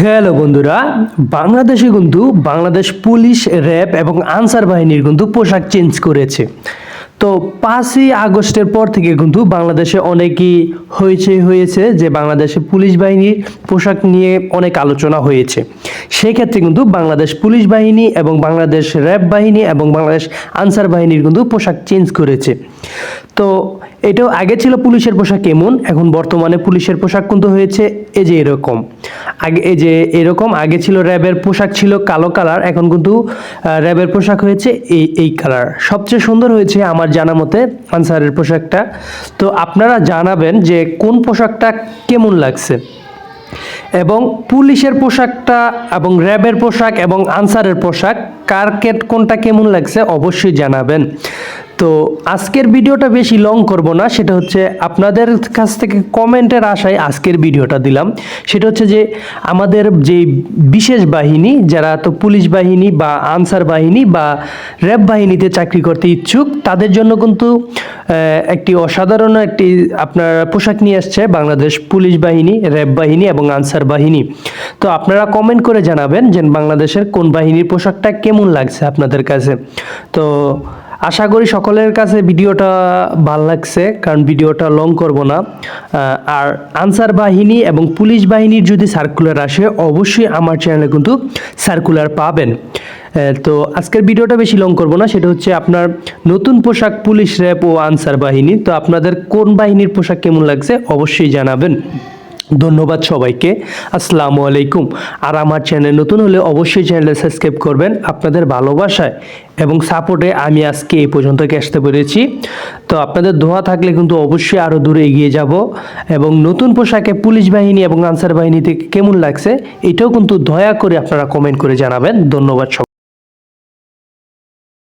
Hello বন্ধুরা, বাংলাদেশে কিন্তু বাংলাদেশ পুলিশ, র্যাব এবং আনসার বাহিনীর কিন্তু পোশাক চেঞ্জ করেছে। তো পাঁচই আগস্টের পর থেকে কিন্তু বাংলাদেশে অনেকই হয়েছে হয়েছে যে বাংলাদেশে পুলিশ বাহিনীর পোশাক নিয়ে অনেক আলোচনা হয়েছে। সেই ক্ষেত্রে কিন্তু বাংলাদেশ পুলিশ বাহিনী এবং বাংলাদেশ র্যাব বাহিনী এবং বাংলাদেশ আনসার বাহিনীর কিন্তু পোশাক চেঞ্জ করেছে। তো এটাও আগে ছিল পুলিশের পোশাক এমন এখন বর্তমানে পুলিশের পোশাক কিন্তু হয়েছে এই যে এরকম। আগে এই যে এরকম, আগে ছিল র্যাবের পোশাক ছিল কালো কালার, এখন কিন্তু র্যাবের পোশাক হয়েছে এই এই কালার। সবচেয়ে সুন্দর হয়েছে আমার জানা মতে আনসারের পোশাকটা। তো আপনারা জানাবেন যে কোন পোশাকটা কেমন লাগছে। এবং পুলিশের পোশাকটা এবং র্যাবের পোশাক এবং আনসারের পোশাক, কার কোনটা কেমন লাগছে অবশ্যই জানাবেন। তো আজকের ভিডিওটা বেশি লং করব না, সেটা হচ্ছে আপনাদের কাছ থেকে কমেন্টের আশায় আজকের ভিডিওটা দিলাম। সেটা হচ্ছে যে আমাদের যে বিশেষ বাহিনী, যারা তো পুলিশ বাহিনী বা আনসার বাহিনী বা র্যাব বাহিনীতে চাকরি করতে ইচ্ছুক, তাদের জন্য কিন্তু একটি অসাধারণ একটি আপনার পোশাক নিয়ে আসছে বাংলাদেশ পুলিশ বাহিনী র্যাব বাহিনী এবং আনসার বাহিনী। তো আপনারা কমেন্ট করে জানাবেন যে বাংলাদেশের কোন বাহিনীর পোশাকটা কেমন লাগছে আপনাদের কাছে। তো আশা করি সকলের কাছে ভিডিওটা ভালো লাগছে, কারণ ভিডিওটা লং করব না। আর আনসার বাহিনী এবং পুলিশ বাহিনীর যদি সার্কুলার আসে, অবশ্যই আমার চ্যানেলে কিন্তু সার্কুলার পাবেন। তো আজকের ভিডিওটা বেশি লং করব না, সেটা হচ্ছে আপনার নতুন পোশাক পুলিশ র্যাব ও আনসার বাহিনী। তো আপনাদের কোন বাহিনীর পোশাক কেমন লাগছে, অবশ্যই জানাবেন। ধন্যবাদ সবাইকে। আসসালামু আলাইকুম। আর আমার চ্যানেল নতুন হলে অবশ্যই চ্যানেলটা সাবস্ক্রাইব করবেন আপনাদের ভালোবাসায় এবং সাপোর্টে আমি আজকে এই পর্যন্ত আসতে পেরেছি তো আপনাদের দোয়া থাকলে কিন্তু অবশ্যই আরও দূরে এগিয়ে যাব এবং নতুন পোশাকে পুলিশ বাহিনী এবং আনসার বাহিনী থেকে কেমন লাগছে এটাও কিন্তু দয়া করে আপনারা কমেন্ট করে জানাবেন। ধন্যবাদ